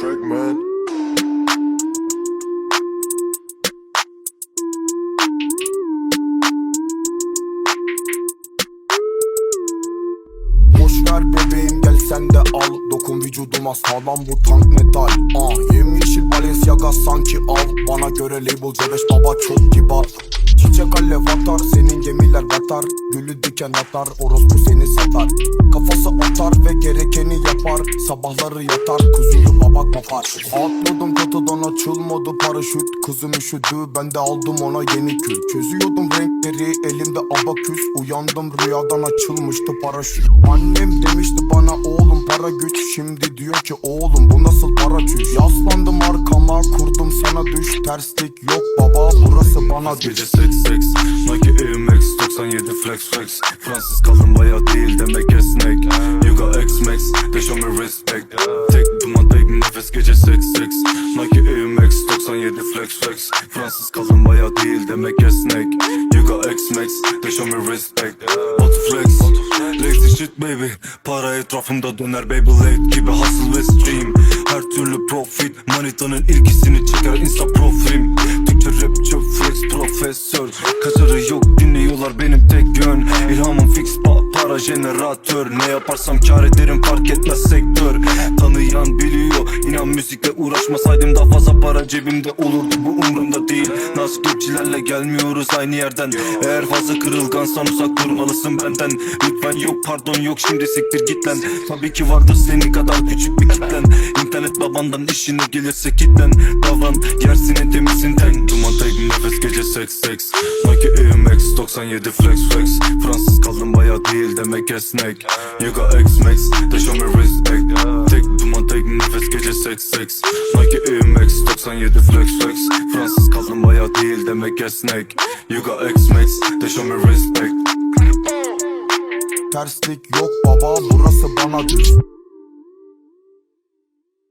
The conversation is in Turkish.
track, man. Bebeğim gel de al. Dokun vücuduma sağlam bu tank metal. Ah, Yemyeşil Balenciaga sanki av. Bana göre label C5 baba çok kibar. Çiçek alev atar senin gemiler batar. Gülü diken atar orospu seni satar Kafası atar ve yapar Sabahları yatar kuzulu baba kopar Atladım kutudan açılmadı paraşüt. Kızım üşüdü ben de aldım ona yeni kül. Çözüyordum renkleri elimde abaküs. Uyandım rüyadan açılmıştı paraşüt. Annem demişti bana oğlum para güç. Şimdi diyor ki oğlum bu nasıl para çüş? Yaslandım arkama kurdum sana düş. Terslik yok baba burası bana düş. Gece seks seks. Nike Air 97 flex flex. Fransız kalın baya değil demek esnek. You got X-Max They show me respect. Tek duman tek nefes gece seks seks. Nike Air Max 97 flex flex. Fransız kalın baya değil demek esnek. You got X-Max They show me respect. Auto flex Lazy shit baby. Para etrafımda döner Beyblade gibi hustle ve stream. Her türlü profit Manitanın ilgisini çeker insta profilim Türkçe rap çöp flex profesör. Kaçarı yok para jeneratör. Ne yaparsam kar ederim fark etmez sektör. Tanıyan biliyor inan müzikle uğraşmasaydım daha fazla para cebimde olurdu. Bu umurumda değil. Nazik rapçilerle gelmiyoruz aynı yerden. Eğer fazla kırılgansan uzak durmalısın benden. Lütfen yok pardon yok. Şimdi siktir git lan. Tabii ki vardır senin kadar küçük bir kitlen. İnternet babandan işine gelirse kitlen. Davran yersin en temizinden Duman tek nefes gece seks seks. Nike Max 97 flex flex. Fransız kalın baya değil demek esnek You got X-Max they show me respect Tek duman tek nefes gece seks seks Nike Air Max 97 flex flex. Fransız kalın baya değil demek esnek You got X-Max they show me respect Terslik yok baba burası bana düş